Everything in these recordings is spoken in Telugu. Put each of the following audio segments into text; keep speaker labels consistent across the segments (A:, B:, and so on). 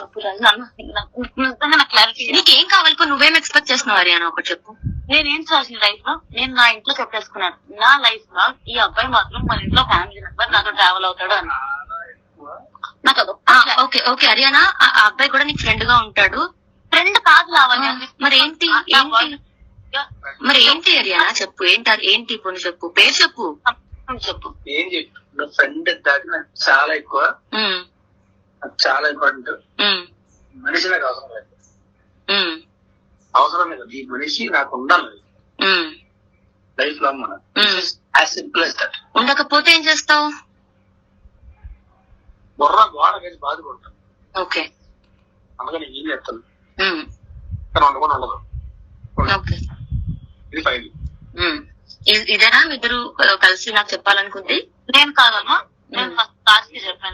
A: నాకు నిజంగా నాకు క్లారిటీ
B: నీకేం కావాలి ఇప్పుడు నువ్వేం ఎక్స్పెక్ట్ చేస్తున్నావు హరియానా ఒకటి చెప్పు.
A: నేనేం చేసిన లైఫ్లో? నేను నా ఇంట్లో చెప్పేసుకున్నాను. నా లైఫ్లో ఈ అబ్బాయి మాత్రం మన ఇంట్లో ఫ్యామిలీ మెంబర్ నాతో ట్రావెల్ అవుతాడు అని. నాకు
B: ఓకే ఓకే హరియానా ఆ అబ్బాయి కూడా నీకు ఫ్రెండ్గా ఉంటాడు.
A: ఫ్రెండ్ కాదు
B: ఆ, మరి ఏంటి? ఏంటి? మరి ఏంటి హరియానా? చెప్పు ఏంటి అది- ఏంటి ఇప్పుడు చెప్పు? పేరు చెప్పు.
A: చెప్పు.
C: ఏం చెప్పు? నా ఫ్రెండ్ చాలా ఎక్కువ. చాలా ఇంపార్టెంట్. మనిషి నాకు అవసరం లేదు. అవసరం లేదు. ఈ మనిషి నాకు ఉండాలి. లైఫ్ లాంగ్ మనం. యాజ్ సింపుల్ దట్
B: ఉండకపోతే ఏం చేస్తావు?
C: బుర్ర గోడ వేసి బాధపడతాను
B: ఓకే.
C: అందుకని ఏం చేస్తాను కానీ ఉండదు.
B: ఓకే.
C: ఇది
B: ఇదేనా? ఇద్దరు కలిసి నాకు చెప్పాలనుకుంది?
A: నేను కాదమ్మా. నేను. ఫస్ట్కి చెప్పాను.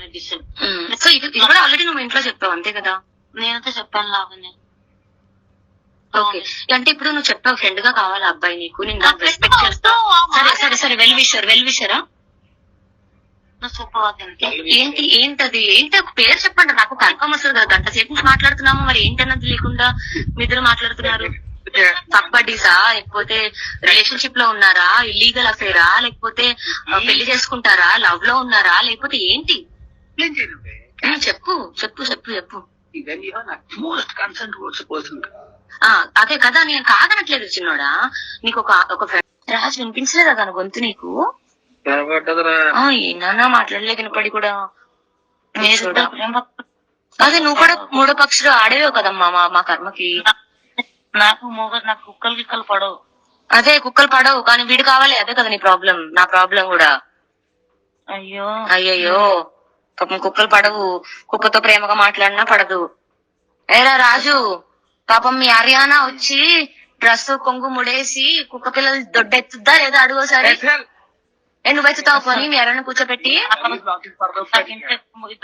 B: ఉమ్, సో ఇది ఇది కూడా ఆల్రెడీ నువ్వు ఇంట్లో చెప్పావు అంతే కదా?
A: నేనైతే చెప్పాను లావణ్య.
B: ఓకే అంటే ఇప్పుడు నువ్వు చెప్పావు ఫ్రెండ్గా కావాలి అబ్బాయి నీకు నేను దాన్ని రెస్పెక్ట్ చేస్తా. సరే సరే సరే వెల్ విషర్ వెల్ విషరా. ఏంటి ఏంటది? ఏంటి? పేరు చెప్పండి నాకు కన్ఫర్మ్ వస్తుంది కదా. గంట సేపు నుంచి మాట్లాడుతున్నాము మరి ఏంటన్నది లేకుండా మీ ఇద్దరు మాట్లాడుతున్నారు. తప్పడీసా? లేకపోతే రిలేషన్షిప్లో ఉన్నారా? ఇల్లీగల్ అఫేరా లేకపోతే పెళ్ళి చేసుకుంటారా? లవ్లో ఉన్నారా? లేకపోతే ఏంటి?
C: చేయండి
B: చెప్పు చెప్పు చెప్పు చెప్పు.
C: మోస్ట్ కన్సర్న్ పర్సన్
B: అదే కదా నేను కాదనట్లేదు చిన్నోడా. నీకు ఒక ఒక రాజు వినిపించలేదా తన గొంతు నీకు? ఏనా మాట్లాడలే వినపడి కూడా. అదే నువ్వు కూడా మూడో పక్షులు ఆడేవే కదమ్మా మా మా కర్మకి.
A: నాకు నాకు కుక్కలు గిక్కలు పడవు.
B: అదే కుక్కలు పడవు కానీ వీడు కావాలి. అదే కదా నీ ప్రాబ్లం నా ప్రాబ్లం కూడా.
A: అయ్యో.
B: అయ్యయ్యో. పాపం కుక్కలు పడవు కుక్కతో ప్రేమగా మాట్లాడినా పడదు ఏరా రాజు పాపం మీ హర్యానా వచ్చి డ్రెస్ కొంగు ముడేసి కుక్క పిల్లలు దొడ్డెత్తుద్దా లేదా అడుగోసారి నువ్వు ఎత్తుతావు పోనీ మీ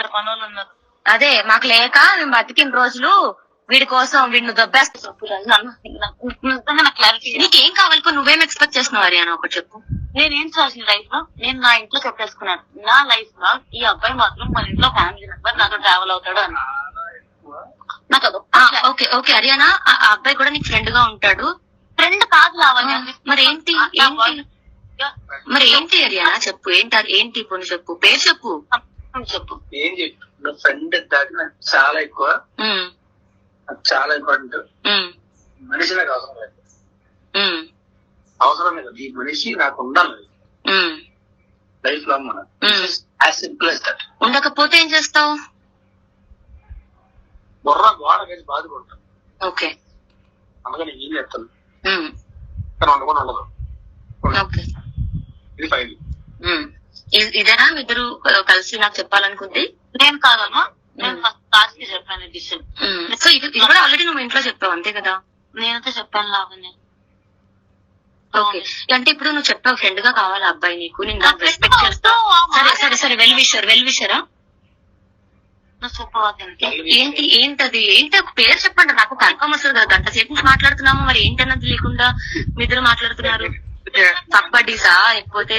A: పనులు ఉన్నారు
B: అదే మాకు లేక మేము బతికిన రోజులు వీడి కోసం వీడిని దొబ్బేస్తా
A: నాకు
B: కావాలి నువ్వేం ఎక్స్పెక్ట్ చేస్తున్నావు హర్యానా ఒకటి చెప్పు
A: నేనేం చేసిన లైఫ్లో? నేను నా ఇంట్లో చెప్పేసుకున్నాను. నా లైఫ్లో ఈ అబ్బాయి మాత్రం మన ఇంట్లో ఫ్యామిలీ మెంబర్ నాతో ట్రావెల్ అవుతాడు అని. నాకు
B: ఓకే ఓకే హర్యానా ఆ అబ్బాయి కూడా నీకు ఫ్రెండ్గా ఉంటాడు?
A: ఫ్రెండ్ కాదు లావణ్య.
B: మరి ఏంటి? ఏంటి? మరి ఏంటి హర్యానా చెప్పు ఏంటి అది- ఏంటి ఇప్పుడు చెప్పు? పేరు చెప్పు.
A: చెప్పు.
C: ఏం చెప్పు? నా ఫ్రెండ్ దాకా చాలా ఎక్కువ. చాలా ఇంపార్టెంట్
B: ఉమ్,
C: మనిషి నాకు అవసరం లేదు అవసరం లేదు. ఈ మనిషి నాకు ఉండాలి. లైఫ్ లాంగ్ మనం. సింపుల్ దట్
B: ఉండకపోతే ఏం చేస్తావు?
C: బుర్ర గోడ వేసి బాధపడతాను.
B: ఓకే.
C: అందుకని ఏం చేస్తాను? కానీ వండుకొని ఉండదు.
B: ఓకే.
C: ఇది.
B: ఇ- ఇదేనా? ఇద్దరు కలిసి నాకు చెప్పాలనుకుంది?
A: నేను కాదమ్మా. నేను. ఫస్ట్ చెప్పాను డిసిషన్
B: సో ఇది ఇది కూడా ఆల్రెడీ నువ్వు ఇంట్లో చెప్పావు అంతే కదా?
A: నేనైతే చెప్పాను లావణ్య.
B: ఓకే అంటే ఇప్పుడు నువ్వు చెప్పావు ఫ్రెండ్గా కావాలి అబ్బాయి నీకు నేను రెస్పెక్ట్ చేస్తా. సరే సరే సరే వెల్ విషర్ వెల్ విషరా. ఏంటి ఏంటది? ఏంటి ఒక పేరు చెప్పండి నాకు కన్ఫర్మ్ వస్తుంది కదా. గంట సేపు నుంచి మాట్లాడుతున్నాము మరి ఏంటన్నది లేకుండా మీ ఇద్దరు మాట్లాడుతున్నారు? తప్పడీసా? లేకపోతే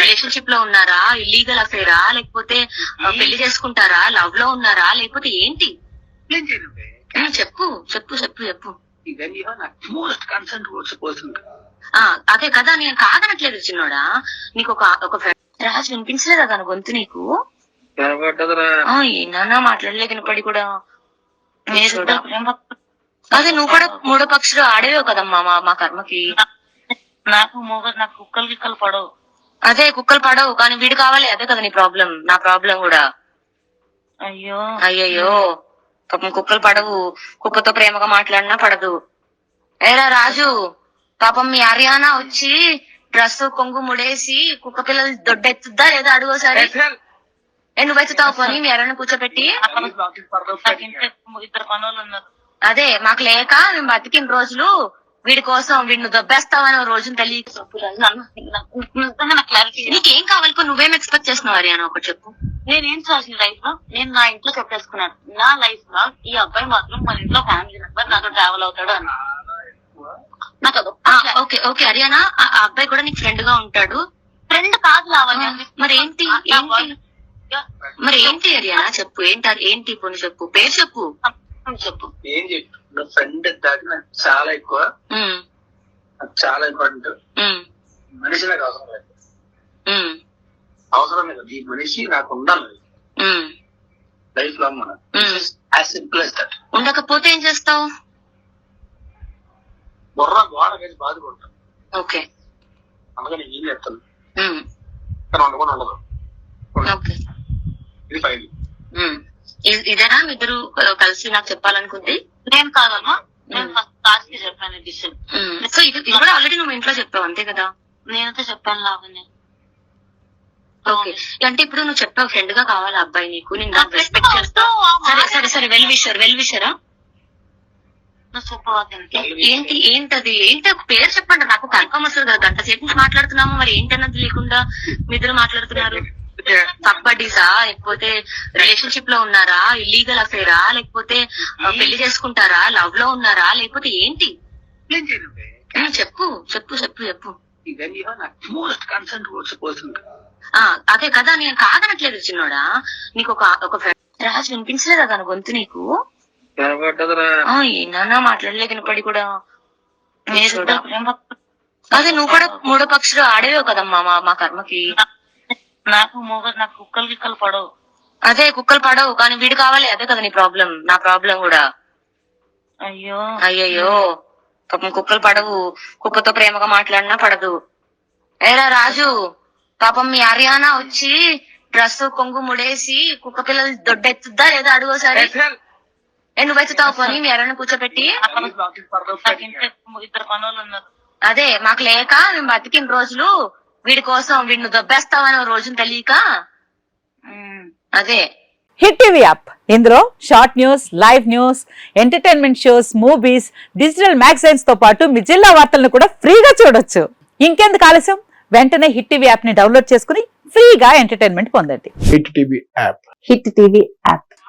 B: రిలేషన్షిప్లో ఉన్నారా? ఇల్లీగల్ అఫేరా లేకపోతే పెళ్ళి చేసుకుంటారా? లవ్లో ఉన్నారా? లేకపోతే ఏంటి? చెప్పు చెప్పు చెప్పు చెప్పు. అదే కదా నేను కాదనట్లేదు చిన్నోడా. నీకు ఒక ఒక రాజు వినిపించలేదా తన గొంతు నీకు? ఏనా మాట్లాడలే వినపడి కూడా. అదే నువ్వు కూడా మూడో పక్షులు ఆడేవే కదమ్మా మా మా కర్మకి.
A: నాకు మూగ నాకు కుక్కలు గిక్కలు పడవు.
B: అదే కుక్కలు పడవు. కానీ వీడు కావాలి అదే కదా నీ ప్రాబ్లం. నా ప్రాబ్లం కూడా.
A: అయ్యో.
B: అయ్యయ్యో. పాపం కుక్కలు పడవు. కుక్కతో ప్రేమగా మాట్లాడినా పడదు. ఏరా రాజు? పాపం మీ హర్యానా వచ్చి డ్రెస్ కొంగు ముడేసి కుక్క పిల్లలు దొడ్డెత్తుద్దా లేదా అడుగోసారి ఏ నువ్వు ఎత్తుతావు పోనీ? మీ హర్యానా
A: ఇంట్లో ఇద్దరు పనులు ఉన్నారు
B: అదే మాకు లేక మేము బతికిన రోజులు వీడి కోసం వీడిని దొబ్బేస్తామని ఓ రోజున తెలియదు
A: నాకు
B: కావాలి? నువ్వేం ఎక్స్పెక్ట్ చేస్తున్నావు హర్యానా ఒకటి చెప్పు.
A: నేనేం చేసిన లైఫ్లో? నేను నా ఇంట్లో చెప్పేసుకున్నాను. నా లైఫ్లో ఈ అబ్బాయి మాత్రం మన ఇంట్లో ఫ్యామిలీ మెంబర్ నాతో ట్రావెల్ అవుతాడు అని. నాకు
B: ఓకే ఓకే హర్యానా ఆ అబ్బాయి కూడా నీకు ఫ్రెండ్గా ఉంటాడు.
A: ఫ్రెండ్ కాదు లావణ్య.
B: మరి ఏంటి? ఏంటి? మరి ఏంటి హరియానా చెప్పు. ఏంటి అది- ఏంటి పోనీ చెప్పు. పేరు చెప్పు.
A: చెప్పు.
C: ఏం చెప్పు? నా ఫ్రెండ్ చాలా ఎక్కువ. చాలా ఇంపార్టెంట్. మనిషి నాకు అవసరం లేదు. అవసరం లేదు. ఈ మనిషి నాకు ఉండాలి. లైఫ్ లాంగ్ మనం. యాజ్ సింపుల్
B: ఉండకపోతే ఏం చేస్తావు?
C: బుర్ర గోడ వేసి బాధపడతాను
B: ఓకే.
C: అందుకని ఏం చెప్తాను
B: ఉమ్,
C: కానీ వండుకొని ఉండదు.
B: ఓకే.
C: ఇది ఫైల్
B: ఇదేనా? ఇద్దరు కలిసి నాకు చెప్పాలనుకుంది?
A: నేను కాదమ్మా. నేను. ఫస్ట్కి చెప్పాను
B: ఉమ్, సో ఇది ఇది కూడా ఆల్రెడీ నువ్వు ఇంట్లో చెప్పావు అంతే కదా?
A: నేనైతే చెప్పాను లావణ్య.
B: ఓకే. అంటే ఇప్పుడు నువ్వు చెప్పావు ఫ్రెండ్గా కావాలి అబ్బాయి నీకు. నేను రెస్పెక్ట్ చేస్తా. సరే సరే సరే. వెల్ విషర్ వెల్ విషరా. ఏంటి? ఏంటది? ఏంటి? ఒక పేరు చెప్పండి నాకు. కన్ఫర్మ్ వస్తుంది కదా గంట సేపు మాట్లాడుతున్నాము. మరి ఏంటన్నది లేకుండా మీ ఇద్దరు మాట్లాడుతున్నారు? తప్పడీసా లేకపోతే రిలేషన్షిప్లో ఉన్నారా? ఇల్లీగల్ అఫేరా లేకపోతే పెళ్ళి చేసుకుంటారా? లవ్లో ఉన్నారా? లేకపోతే ఏంటి? చెప్పు చెప్పు చెప్పు చెప్పు. అదే కదా. నేను కాదనట్లేదు చిన్నోడా. నీకు ఒక ఒక రాజు వినిపించలేదా తన గొంతు నీకు? వినపడి కూడా. అదే నువ్వు కూడా మూడో పక్షులు ఆడేవే కదమ్మా మా మా కర్మకి.
A: నాకు మూగ నాకు కుక్కలు గిక్కలు పడవు.
B: అదే కుక్కలు పడవు. కానీ వీడు కావాలి. అదే కదా నీ ప్రాబ్లం. నా ప్రాబ్లం కూడా.
A: అయ్యో.
B: అయ్యయ్యో. పాపం కుక్కలు పడవు. కుక్కతో ప్రేమగా మాట్లాడినా పడదు. ఏరా రాజు. పాపం మీ హర్యానా వచ్చి డ్రెస్ కొంగు ముడేసి కుక్క పిల్లలు దొడ్డెత్తుద్దా లేదా అడుగోసారి ఏ నువ్వు ఎత్తుతావు పోనీ మీ హర్యానా కూర్చోబెట్టి
A: ఇద్దరు పనులు ఉన్నారు
B: అదే మాకు లేక మేము బతికిన రోజులు వీడి కోసం వీడిని దొబ్బేస్తామని రోజున తెలియక. అదే.
D: Hit TV app. ఇందులో short news live news entertainment shows movies digital మ్యాగజైన్స్తో పాటు మీ జిల్లా వార్తలను కూడా ఫ్రీగా చూడొచ్చు. ఇంకెందుకు ఆలస్యం? వెంటనే హిట్ టీవీ యాప్ని డౌన్లోడ్ చేసుకుని ఫ్రీగా ఎంటర్టైన్మెంట్ పొందండి.
E: Hit TV app.
D: Hit TV app.